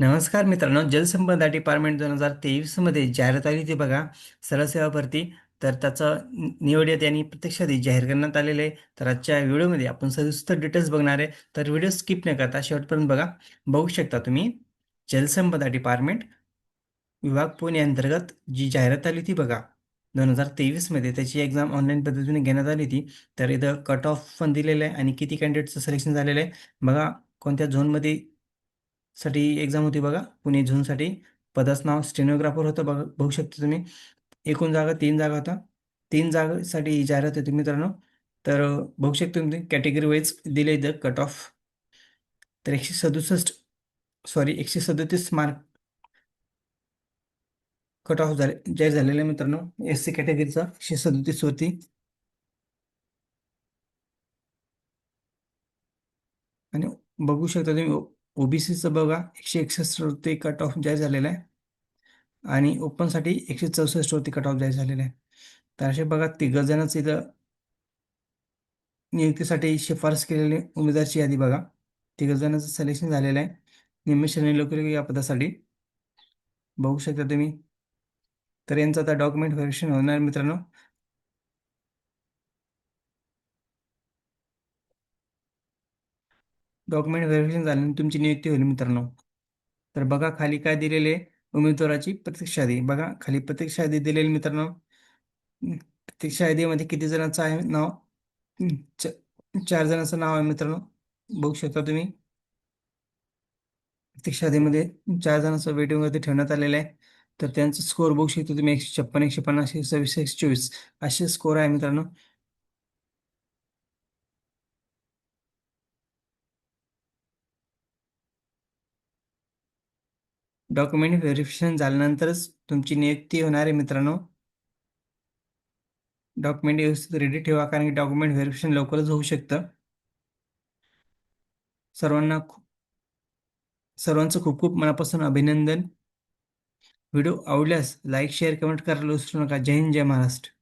नमस्कार मित्रांनो जलसंपदा डिपार्टमेंट दोन हजार तेवीसमध्ये जाहिरात आली होती बघा सरळ सेवा भरती. तर त्याचं नि- निवड यांनी प्रत्यक्ष आधी जाहीर करण्यात आलेलं आहे. तर आजच्या व्हिडिओमध्ये आपण सविस्तर डिटेल्स बघणार आहे. तर व्हिडिओ स्किप न करता शेवटपर्यंत बघा. बघू शकता तुम्ही जलसंपदा डिपार्टमेंट विभाग पुणे अंतर्गत जी जाहिरात आली होती बघा दोन हजार तेवीसमध्ये त्याची एक्झाम ऑनलाईन पद्धतीने घेण्यात आली होती. तर इथं कट ऑफ पण दिलेलं आहे आणि किती कॅन्डिडेटचं सिलेक्शन झालेलं आहे. बघा कोणत्या झोनमध्ये साठी एक्झाम होती बघा. पुणे झोनसाठी पदाचं नाव स्टेनोग्राफर होतं बघा बघू शकता तुम्ही. एकूण जागा तीन जागा होता. तीन जागासाठी जाहिरात होती मित्रांनो. तर बघू शकता तुम्ही कॅटेगरी वाईज दिले द कट ऑफ तर एकशे सदुसष्ट सॉरी एकशे सदतीस मार्क कट ऑफ झाले जाहीर झालेले आहे मित्रांनो. एस सी कॅटेगरीचा एकशे सदतीस होती आणि बघू शकता तुम्ही ओबीसीचं बघा एकशे एकसष्ट वरती कट ऑफ जाहीर झालेला आहे. आणि ओपनसाठी एकशे चौसष्ट वरती कट ऑफ जाहीर झालेला आहे. तर असे बघा तिघ जणच इथं नियुक्तीसाठी शिफारस केलेली उमेदवारची यादी बघा. तिघ जणांचं सिलेक्शन झालेलं आहे. निमिष लोकल या पदासाठी. बघू शकता तुम्ही. तर यांचं आता डॉक्युमेंट व्हेरिफिकेशन होणार मित्रांनो. डॉक्युमेंट व्हेरिफिकेशन झाल्यानंतर तुमची नियुक्ती होईल मित्रांनो. तर बघा खाली काय दिलेले आहे. उमेदवाराची प्रत्यक्ष यादी बघा खाली प्रत्यक्ष यादी दिलेली मित्रांनो. हम्म, प्रत्यक्ष यादीमध्ये किती जणांचं आहे नाव? च- चार जणांचं नाव आहे मित्रांनो. बघू शकता तुम्ही. प्रत्यक्ष यादीमध्ये चार जणांचं वेटिंगवरती ठेवण्यात आलेलं आहे. तर त्यांचा स्कोअर बघू शकता तुम्ही. एकशे छप्पन एकशे पन्नास एकशे सव्वीस एकशे चोवीस. असे स्कोअर आहे मित्रांनो. डॉक्युमेंट व्हेरिफिकेशन झाल्यानंतरच तुमची नियुक्ती होणार आहे मित्रांनो. डॉक्युमेंट व्यवस्थित रेडी ठेवा कारण की डॉक्युमेंट व्हेरिफिकेशन लवकरच होऊ शकतं. सर्वांना खूप सर्वांचं खूप खूप मनापासून अभिनंदन. व्हिडिओ आवडल्यास लाईक शेअर कमेंट करायला विसरू नका. जय हिंद जय महाराष्ट्र.